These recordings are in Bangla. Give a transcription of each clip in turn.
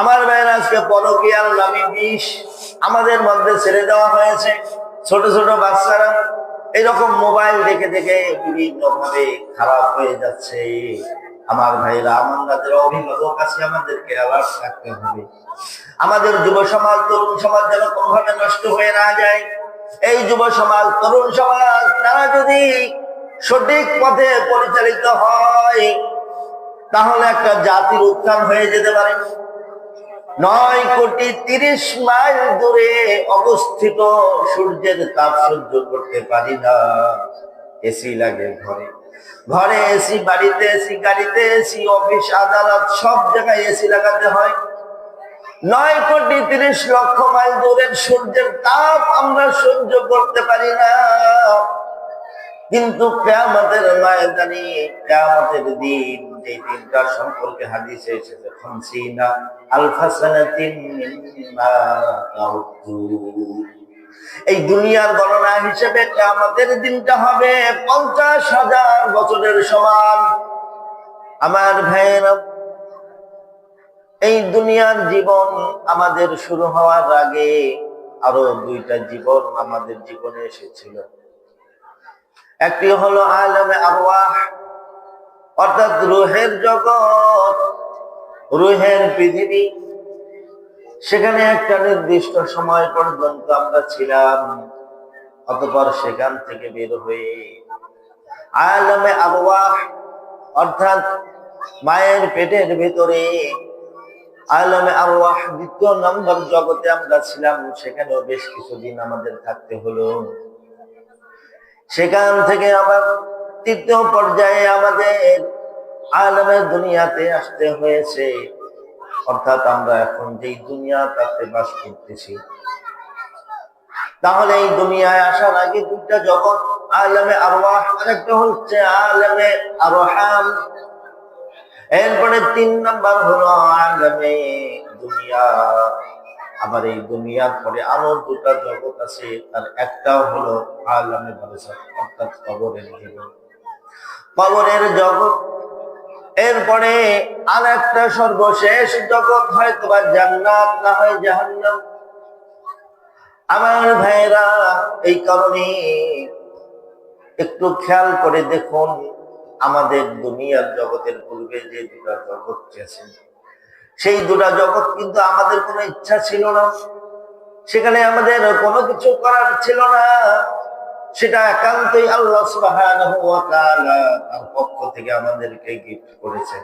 আমার ভাইয়ের আজকে পরকিয়ার নামে বিষ। আমাদের মধ্যে ছেড়ে দেওয়া হয়েছে। ছোট ছোট বাচ্চারা এরকম মোবাইল দেখে দেখে বিভিন্ন ভাবে খারাপ হয়ে যাচ্ছে। আমার ভাইরা, আমাদের অভিভাবক আছে, আমাদেরকে আবার থাকতে হবে। আমাদের যুব সমাজ, তরুণ সমাজ যেন কোনোভাবে নষ্ট হয়ে না যায়। এই যুব সমাজ, তরুণ সমাজ, তারা যদি সঠিক পথে পরিচালিত হয়, তাহলে একটা জাতির উত্থান হয়ে যেতে পারে। নয় কোটি তিরিশ মাইল দূরে অবস্থিত সূর্যের তাপ সহ্য করতে পারি না। এসি লাগে ঘরে। ঘরে এসি বাড়িতে এসি গাড়িতে এসি অফিস, আদালত, সব জায়গায় এসি লাগাতে হয়। নয় কোটি তিরিশ লক্ষ মাইল দূরের সূর্যের তাপ আমরা সহ্য করতে পারি না। কিন্তু কেয়ামতের ময়দানে, কেয়ামতের দিন যে দিনটার সম্পর্কে হাদিসে এসেছে, খামসিনা। এই দুনিয়ার গণনা হিসেবে কেয়ামতের দিনটা হবে পঞ্চাশ হাজার বছরের সমান। আমার ভাইয়েরা, এই দুনিয়ার জীবন আমাদের শুরু হওয়ার আগে আরও দুইটা জীবন আমাদের জীবনে এসেছিল। একটি হলো আলমে আরওয়াহ, অর্থাৎ রুহের জগৎ। রুহের পৃথিবী। সেখানে একটা নির্দিষ্ট সময় পর্যন্ত আমরা ছিলাম। অতপর সেখান থেকে বের হয়ে আলমে আরওয়াহ অর্থাৎ মায়ের পেটের ভেতরে আলমে আরওয়াহ দ্বিতীয় নম্বর জগতে আমরা ছিলাম। সেখানেও বেশ কিছুদিন আমাদের থাকতে হলো। সেখান থেকে আবার তৃতীয় পর্যায়ে আমাদের আলমে দুনিয়াতে আসতে হয়েছে। অর্থাৎ আমরা এখন যেই দুনিয়া তাতে বাস করতেছি। তাহলে এই দুনিয়ায় আসার আগে দুইটা জগৎ, আলমে আরওয়াহ, আরেকটা হচ্ছে আলমে আরহাম এরপরে তিন নাম্বার হলো আলমে দুনিয়া। আবার এই দুনিয়ার পরে আরও দুটা জগৎ আছে, তার একটাও হলো আলমে বারসাত অর্থাৎ কবরের জীবন কবরের জগৎ এরপরে আর একটা সর্বশেষ জগৎ হয়তো বা জান্নাত, না হয় জাহান্নাম। আমার ভাইরা এই কারণে একটু খেয়াল করে দেখুন, আমাদের দুনিয়ার জগতের পূর্বে যে দুটা জগৎ গেছে সেই দুটা জগৎ কিন্তু আমাদের কোনো ইচ্ছা ছিল না। সেখানে আমাদের কোনো কিছু করার ছিল না। সেটা একান্তই আল্লাহ তার পক্ষ থেকে আমাদেরকে গিফট করেছে।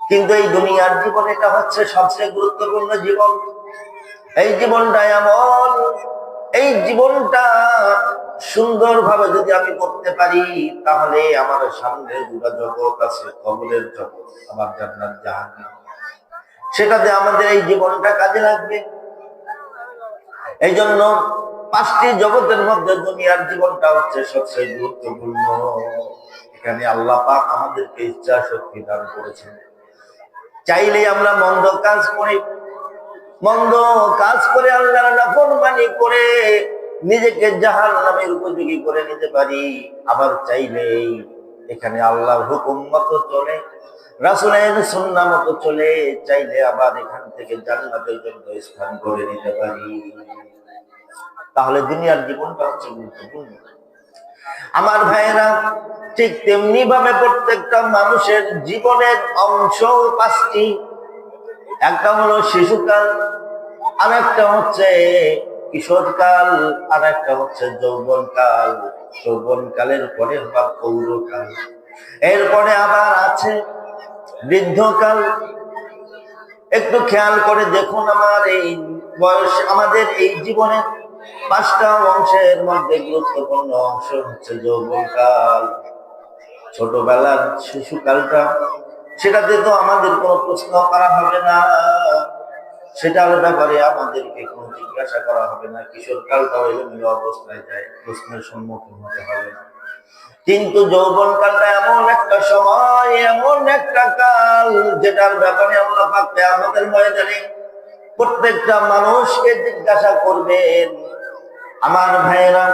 কিন্তু এই দুনিয়ার জীবন এটা হচ্ছে সবচেয়ে গুরুত্বপূর্ণ জীবন। এই জীবনটা এমন, এই জীবনটা সুন্দরভাবে যদি আমি করতে পারি, তাহলে আমার সামনে দুটা জগৎ আছে কবলের জগৎ, আমার জান্নাত জাহান্নাম। সেটাতে আমাদের এই জীবনটা কাজে লাগবে। এই জন্য পাঁচটি জগতের মধ্যে দুনিয়ার জীবনটা হচ্ছে সবচেয়ে গুরুত্বপূর্ণ। এখানে আল্লাহ পাক আমাদেরকে ইচ্ছা শক্তি দান করেছেন। চাইলে আমরা মন্দ কাজ করি। মন্দ কাজ করে আল্লাহর নাফরমানি করে নিজেকে জাহান নামের উপযোগী করে নিতে পারি। আবার চাইলেই এখানে আল্লাহর হুকুম মতো চলে, রাসুলের সুন্না মতো চলে, চাইলে আবার এখান থেকে জান্নাতের জন্য স্থান করে নিতে পারি। তাহলে দুনিয়ার জীবনটা হচ্ছে গুরুত্বপূর্ণ। আমার ভাইয়েরা, ঠিক তেমনি ভাবে প্রত্যেকটা মানুষের জীবনের অংশ পাঁচটি। একটা হলো শিশুকাল আর একটা হচ্ছে কিশোরকাল আর একটা হচ্ছে যৌবনকাল। যৌবনকালের পরে আবার পৌরকাল। এরপরে আবার আছে বৃদ্ধকাল। একটু খেয়াল করে দেখুন আমার এই বয়স, আমাদের এই জীবনে পাঁচটা অংশের মধ্যে গুরুত্বপূর্ণ অংশ হচ্ছে যৌবনকাল ছোটবেলার শিশুকালটা, সেটাতে তো আমাদের কোনো প্রশ্ন করা হবে না। সেটার ব্যাপারে আমাদেরকে কোনো জিজ্ঞাসা করা হবে না। কিশোর কালটাও এলোমেলো অবস্থায় যায়, প্রশ্নের সম্মুখীন হতে হবে না। কিন্তু যৌবন কালটা এমন একটা সময়, এমন একটা কাল, যেটার ব্যাপারে আল্লাহ পাক আমাদের ময়দানে প্রত্যেকটা মানুষকে জিজ্ঞাসা করবেন। আমার ভাইয়েরা,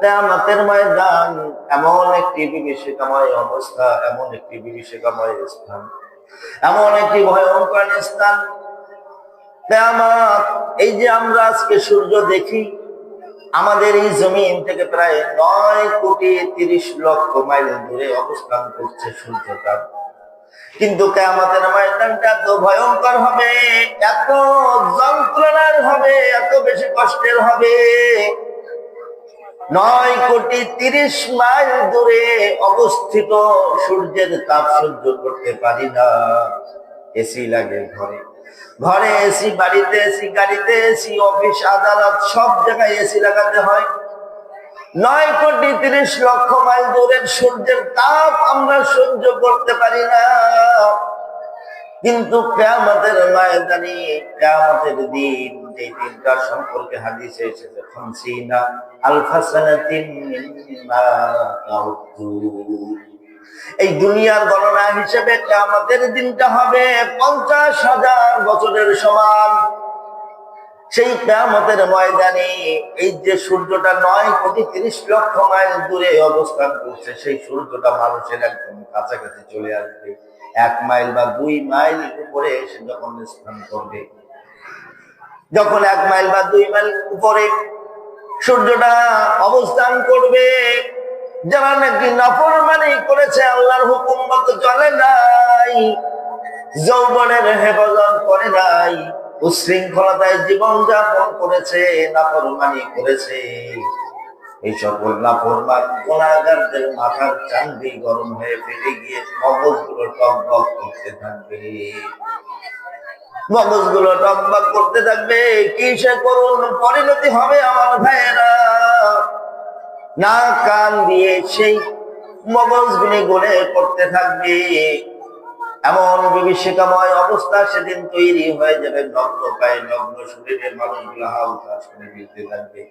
কেয়ামতের ময়দান এমন একটি বিভীষিকাময় অবস্থা, এমন একটি বিভীষিকাময় স্থান, এমন একটি ভয়ঙ্কর স্থান। কেয়ামত, এই যে আমরা আজকে সূর্য দেখি, আমাদের এই জমিন থেকে প্রায় নয় কোটি তিরিশ লক্ষ মাইল দূরে অবস্থান করছে সূর্যটা। কিন্তু কেয়ামতের ময়দানটা এত ভয়ঙ্কর হবে, এত যন্ত্রণার হবে, এত বেশি কষ্টের হবে। নয় কোটি তিরিশ মাইল দূরে অবস্থিত সূর্যের তাপ সহ্য করতে পারি না। এসি লাগে ঘরে। ঘরে এসি বাড়িতে এসি গাড়িতে এসি অফিস, আদালত, সব জায়গায় এসি লাগাতে হয়। নয় কোটি তিরিশ লক্ষ মাইল দূরের সূর্যের তাপ আমরা সহ্য করতে পারি না। কিন্তু কেয়ামতের ময়দানে, কেয়ামতের দিন যে দিনটা সম্পর্কে হাদিসে এসেছে, খামসিনা আলফা সানাতিন মিম্মা তাউদ্দু এই দুনিয়ার গণনা হিসেবে কেয়ামতের দিনটা হবে পঞ্চাশ হাজার বছরের সমান। সেই কেয়ামতের ময়দানে এই যে সূর্যটা নয় কোটি তিরিশ লক্ষ মাইল দূরে অবস্থান করছে, সেই সূর্যটা মানুষের একদম কাছাকাছি চলে আসবে। এক মাইল বা দুই মাইল উপরে এসে যখন স্থান করবে, যখন এক মাইল বা দুই মাইল উপরে সূর্যটা অবস্থান করবে, যারা নাকি নাফরমানি করেছে, আল্লাহর হুকুম মতো চলে নাই, যৌবনের হেফাজত করে নাই উশৃঙ্খলতায় জীবন যাপন করেছে, নাফরমানি করেছে। এই সকল নাফরমান গোলাগারদের মাথার চান্দি গরম হয়ে ফেটে গিয়ে মগজগুলো টকবক করতে থাকবে। মগজগুলো টকবক করতে থাকবে, কি সে করুন পরিণতি হবে আমার ভাইয়েরা? না কান দিয়ে সেই মগজগুলি গলে করতে থাকবে। এমন বিভীষিকাময় অবস্থা সেদিন তৈরি হয়ে যাবে নগ্ন পায়ে নগ্ন শরীরের মানুষগুলো হাউতাস করে মিলতে থাকবে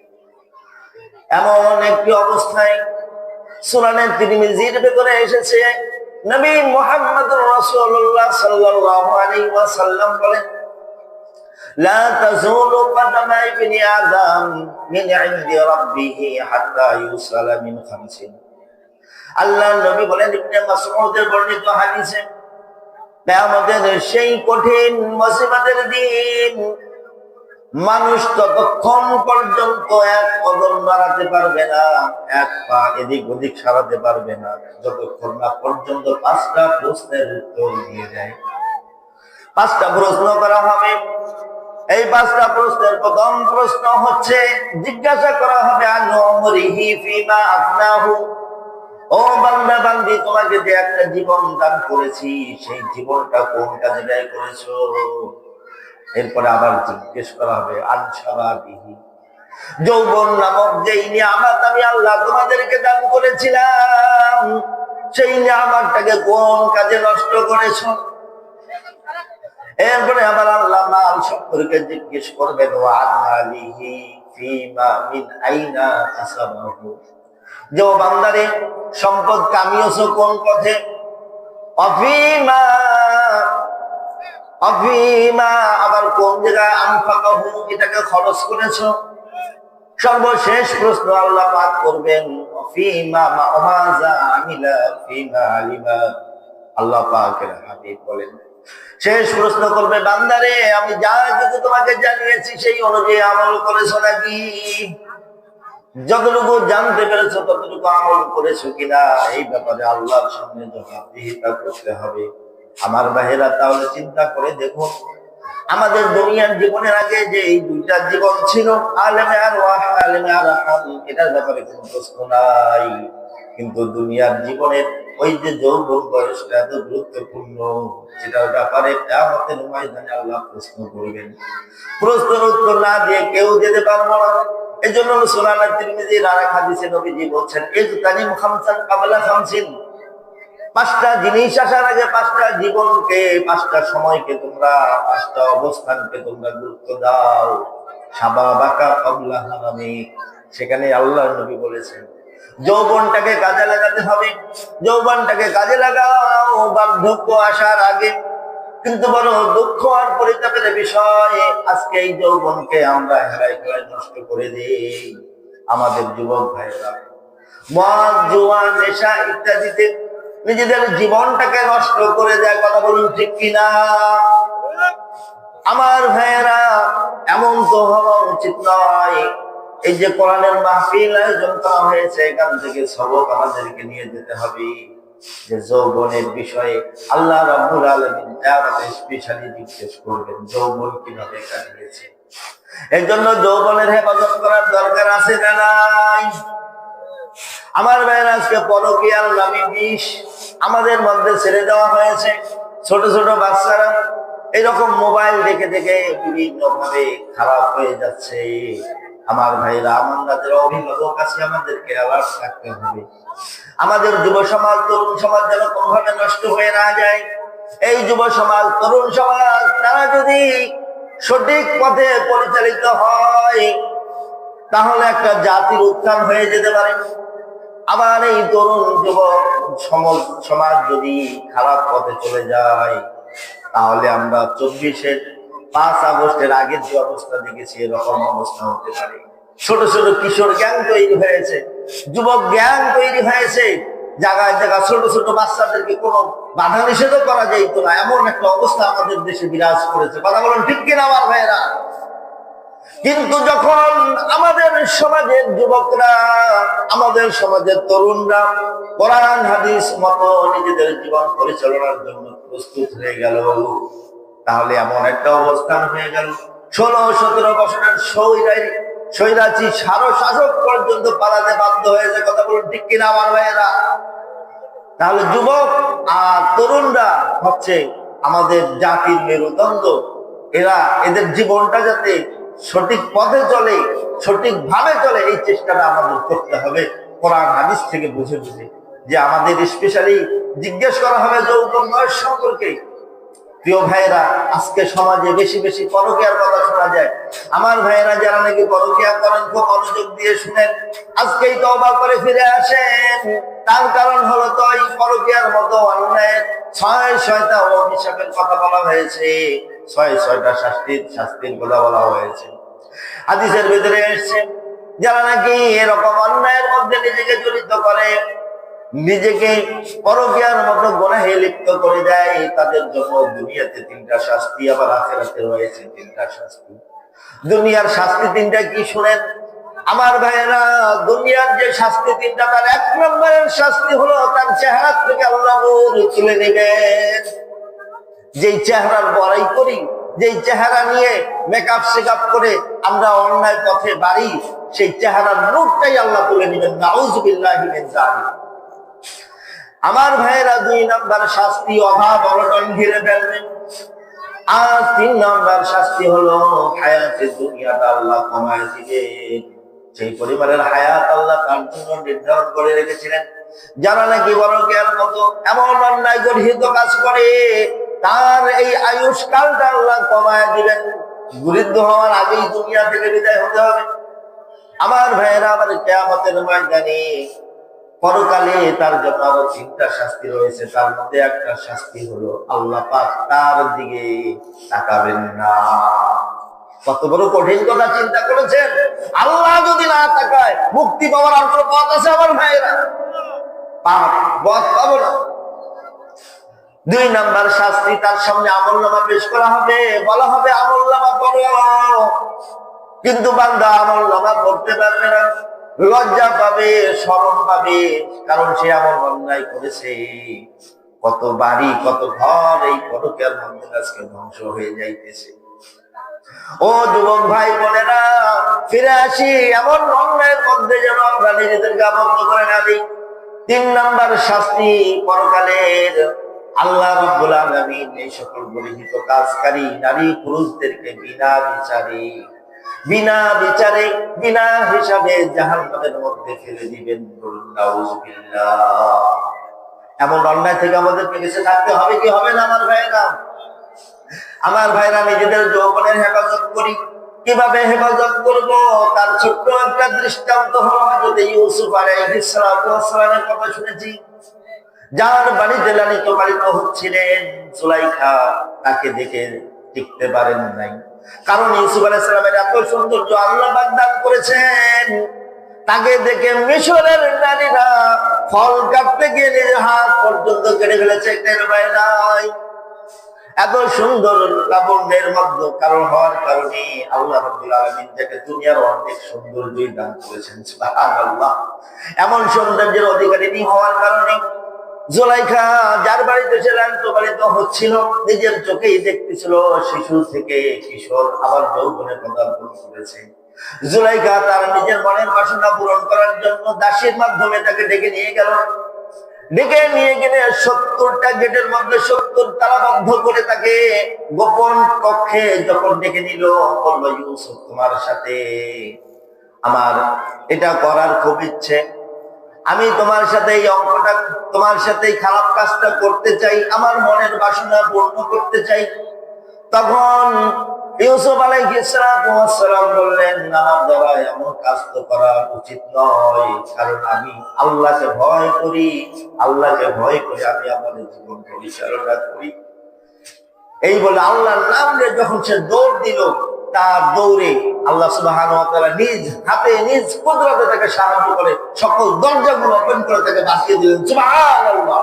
এমন একটি অবস্থায় সুরানের তিনি মিজির ভেতরে এসেছে নবী মোহাম্মদ ওয়াসাল্লাম বলেন আল্লাহ নবী বলেন বর্ণিত হাদিসে কিয়ামতের সেই কঠিন মুসিবতের দিন মানুষ ততক্ষণ পর্যন্ত এক কদম বাড়াতে পারবে না, এক পা এদিক ওদিক সারাতে পারবে না। যতক্ষণ না পর্যন্ত পাঁচটা প্রশ্নের উত্তর দিয়ে দেয়। পাঁচটা প্রশ্ন করা হবে। এই পাঁচটা প্রশ্নের প্রথম প্রশ্ন হচ্ছে, জিজ্ঞাসা করা হবে আনমরিহি ফিমা আপনাহু ও বান্দা বান্দি, তোমাকে যে একটা জীবন দান করেছি, সেই জীবনটা কোন কাজে ব্যয় করেছ? এরপরে আবার জিজ্ঞেস করা হবে আনসাবাবিহি যৌবন নামক যেই নিয়ামত আমি আল্লাহ তোমাদেরকে দান করেছিলাম, সেই নিয়ামতটাকে কোন কাজে নষ্ট করেছ? এরপরে আবার আল্লাহ মাল সম্পর্কে জিজ্ঞেস করবেন ও আনমালিহি ফিমা মিন আইনা কাসাবাহু যে ও বান্দারে, সম্পদ কামিয়েছো কোন পথে? অফিমা অফিমা আবার কোন জায়গায় আনফাকাহু এটাকে খরচ করেছ? সর্বশেষ প্রশ্ন আল্লাহ পাক করবেন আল্লাহ পাকের হাবিব বলেন। শেষ প্রশ্ন করবে, বান্দারে, আমি যা কিছু তোমাকে জানিয়েছি, সেই অনুযায়ী আমল করেছ নাকি? যতটুকু জানতে পেরেছ, ততটুকু আমল করেছ কিনা, এই ব্যাপারে আল্লাহর সামনে জবাবদিহিতা করতে হবে। আমার বাহেরা তাহলে চিন্তা করে দেখো আমাদের দুনিয়ার জীবনের আগে যে এই দুইটা জীবন ছিল, আলেমে আর আলেমে আর এটার ব্যাপারে কোনো প্রশ্ন নাই। কিন্তু দুনিয়ার জীবনের ওই যে গুরুত্বপূর্ণ যেটার ব্যাপারে আল্লাহ প্রশ্ন করবেন। প্রশ্নের উত্তর না দিয়ে কেউ যেতে পারব না। এই জন্য আর এক হাদিসে নবীজি বলছেন এই খামসান কাবলা খামসিন। পাঁচটা জিনিস আসার আগে পাঁচটা জীবনকে, পাঁচটা সময়কে তোমরা, পাঁচটা অবস্থানকে তোমরা গুরুত্ব দাও। সাবা বাকা কবলা হারামি। সেখানে আল্লাহ নবী বলেছেন যৌবনটাকে কাজে লাগাতে হবে। যৌবনটাকে কাজে লাগাও বার্ধক্য আসার আগে। কিন্তু বড় দুঃখ আর পরিতাপের বিষয় আজকে এই যৌবনকে আমরা হেরাই খেলায় নষ্ট করে দিই। আমাদের যুবক ভাইরা মদ, জোয়া, নেশা ইত্যাদিতে নিজেদের জীবনটাকে নষ্ট করে দেয়, কথা বলুন ঠিক কিনা? আমার ভাইয়েরা, এমন তো হওয়া উচিত নয়। এই যে কোরআনের মাহফিল আয়োজন করা হয়েছে, এখান থেকে সবক আমাদেরকে নিয়ে যেতে হবে। যে যৌবনের বিষয়ে আল্লাহ রাব্বুল আলামিন তেয়ারাতে স্পেশালি জিজ্ঞেস করবেন, যৌবন কীভাবে কাটিয়েছে? এর জন্য যৌবনের হেফাজত করার দরকার আছে না নাই? আমার ভাইয়ের আজকে পরকিয়ার নামে বিষ আমাদের মধ্যে ছেড়ে দেওয়া হয়েছে। ছোট ছোট বাচ্চারা এরকম মোবাইল দেখে দেখে বিভিন্ন ভাবে খারাপ হয়ে যাচ্ছে। আমার ভাইরা আমাদের অভিভাবক আছে, আমাদেরকে অ্যালার্ট থাকতে হবে। আমাদের যুব সমাজ, তরুণ সমাজ যেন কোনোভাবে নষ্ট হয়ে না যায়। এই যুব সমাজ, তরুণ সমাজ, তারা যদি সঠিক পথে পরিচালিত হয়, তাহলে একটা জাতির উত্থান হয়ে যেতে পারে। আবার এই তরুণ যুবক সম- সমাজ যদি খারাপ পথে চলে যায়, তাহলে আমরা চব্বিশের পাঁচ আগস্টের আগে যে অবস্থা দেখেছি, এরকম অবস্থা হতে পারে। ছোট ছোট কিশোর গ্যাং তৈরি হয়েছে, যুবক গ্যাং তৈরি হয়েছে। জায়গায় জায়গায় ছোট ছোট বাচ্চাদেরকে কোনো বাধা নিষেধও করা যাইত না। এমন একটা অবস্থা আমাদের দেশে বিরাজ করেছে। কথা বলেন ঠিক কিনা, আমার ভাইয়েরা? কিন্তু যখন আমাদের সমাজের যুবকরা, আমাদের সমাজের তরুণরা কোরআন, হাদিস, মতো নিজেদের জীবন পরিচালনার জন্য প্রস্তুত হয়ে গেল। তাহলে এমন একটা অবস্থান হয়ে গেল। ষোলো, সতেরো বছরের সৈরাই সৈরাচি সারো শাসক পর্যন্ত পালাতে বাধ্য হয়েছে, কথা বলুন ঠিক কিনা আমার ভাইয়েরা? তাহলে যুবক আর তরুণরা হচ্ছে আমাদের জাতির মেরুদণ্ড। এরা এদের জীবনটা যাতে সঠিক পথে চলে সঠিক ভাবে চলে, এই চেষ্টাটা আমাদের করতে হবে। কোরআন, হাদিস থেকে বুঝে বুঝে যে আমাদের স্পেশালি জিজ্ঞেস করা হবে যৌবন বয়স সম্পর্কে। প্রিয় ভাইয়েরা, আজকে সমাজে বেশি বেশি পরকিয়ার কথা শোনা যায়। আমার ভাইয়েরা যারা নাকি পরকিয়া করেন, খুব মনোযোগ দিয়ে শুনেন। আজকেই তওবা করে ফিরে আসেন। তার কারণ হলো তো এই পরকিয়ার মতো অন্যায় ছয় ছয়টা অভিশাপের কথা বলা হয়েছে। ছয় ছয়টা শাস্তির শাস্তির কথা বলা হয়েছে। হাদিসের ভিতরে এসছে, যারা নাকি এরকম অন্যায়ের মধ্যে নিজেকে জড়িত করে নিজেকে পরকিয়ার মতো গোনাহে লিপ্ত করে দেয়, তাদের জন্য দুনিয়াতে তিনটা শাস্তি, আবার আখেরাতে রয়েছে তিনটা শাস্তি। দুনিয়ার শাস্তি তিনটা কি শুনেন? আমার ভাইয়েরা, দুনিয়ার যে শাস্তি তিনটা, তার এক নম্বরের শাস্তি হলো তার চেহারা থেকে আল্লাহ তুলে নেবেন। যেই চেহারার বড়াই করি, যেই চেহারা নিয়ে মেকআপ শেকআপ করে আমরা অন্যায় পথে বাড়ি, সেই চেহারার রূপটাই আল্লাহ তুলে নেবেন। নাউজুবিল্লাহি মিন জালিক আমার ভাইয়েরা দুই নাম্বার শাস্তি, অভাব অনটন ঘিরে ফেলবে। আর তিন নাম্বার শাস্তি হলো হায়াতের দুনিয়াটা আল্লাহ কমায় দিবে। সেই পরিবারের হায়াত আল্লাহ তার জন্য নির্ধারণ করে রেখেছিলেন। যারা নাকি বড় জ্ঞান মতো, এমন অন্যায় গর্হিত কাজ করে, তার এই আয়ুষ কালটা আল্লাহ কমায় দিবেন। গুরিদ্ধ হওয়ার আগেই দুনিয়া থেকে বিদায় হতে হবে। আমার ভাইয়েরা আবার কেয়ামতের ময়দানে পরকালে তার আরও তিনটা শাস্তি রয়েছে, তার মধ্যে একটা শাস্তি হলো আল্লাহ পাক তার দিকে তাকাবেন না। কত বড় কঠিন কথা চিন্তা করেছেন। আল্লাহ যদি না তাকায়, মুক্তি পাওয়ার আর কোনো পথ আছে আমার ভাইয়েরা? পাপ, পথ পাবো না। দুই নাম্বার শাস্তি, তার সামনে আমল নামা পেশ করা হবে, বলা হবে আমল নামা পড়ো। কিন্তু বান্দা আমল নামা পড়তে পারবে না। লজ্জা পাবে, শরম পাবে, কারণ সে এমন অন্যায় করেছে। কত বাড়ি, কত ঘর, এই পরকের মধ্যে আজকে ধ্বংস হয়ে যাইতেছে। ও যুবক ভাই বোনেরা, ফিরে আসি, এমন অন্যায়ের মধ্যে যেন আমরা নিজেদেরকে আবদ্ধ করে না দিই। তিন নাম্বার শাস্তি পরকালের। আল্লাহ রব্বুল আলামিন এই সকল গরিহিত কাজকারী, নারী পুরুষদেরকে বিনা বিচারে বিনা বিচারে, বিনা হিসাবে জাহান্নামের মধ্যে ফেলে দিবেন এমন অন্যায় থেকে আমাদেরকে বেঁচে থাকতে হবে কি হবে না, আমার ভাইয়েরা? আমার ভাইরা নিজেদের যৌবনের হেফাজত করি। কীভাবে হেফাজত করব? তার ছোট্ট একটা দৃষ্টান্ত হলো যদি ইউসুফ আলাইহিস সালামের কথা শুনেছি। যার বাড়িতে লালিত পালিত হচ্ছিলেন সুলাইখা তাকে দেখে টিকতে পারেন নাই। কারণ ইউসুফ আলাইসালামের এত সৌন্দর্য আল্লাহ বাগদান করেছেন। তাকে দেখে মিশরের নারীরা ফল কাটতে নিজের হাত পর্যন্ত কেটে ফেলেছে নাই। এত সুন্দর লাবণ্যের মধ্যে কারণ হওয়ার কারণে আল্লাহ রাব্বুল আলামিন তাকে দুনিয়ার অনেক সৌন্দর্যই দান করেছেন, সুবহানাল্লাহ। এমন সৌন্দর্যের অধিকারিণী হওয়ার কারণে জোলাইখা, যার বাড়িতে সে লালিত পালিত হচ্ছিল, নিজের চোখেই দেখতেছিল শিশু থেকে কিশোর আবার যৌবনে পদার্পণ করেছে। জুলাইখা তার নিজের মনের বাসনা পূরণ করার জন্য দাসীর মাধ্যমে তাকে ডেকে নিয়ে গেল। ডেকে নিয়ে গেলে সত্তরটা গেটের মধ্যে সত্তর তালাবদ্ধ করে তাকে গোপন কক্ষে যখন ডেকে নিল, বলল, ইউসুফ, তোমার সাথে আমার এটা করার খুব ইচ্ছে। আমি তোমার সাথে এই অঙ্কটা, তোমার সাথে খারাপ কাজটা করতে চাই, আমার মনের বাসনা পূর্ণ করতে চাই। তখন ইউসুফ আলাইহিসসালাম বললেন, আমার দ্বারা এমন কাজ তো করা উচিত নয়, কারণ আমি আল্লাহকে ভয় করি, আল্লাহকে ভয় করে আমি আমাদের জীবন পরিচালনা করি। এই বলে আল্লাহর নাম যখন সে দৌড় দিল তার দৌড়ে আল্লাহ সুবাহান নিজ হাতে, নিজ কুদরতে তাকে সাহায্য করে, সকল দরজাগুলো ওপেন করে তাকে বাঁচিয়ে দিলেন। সুবহানাল্লাহ।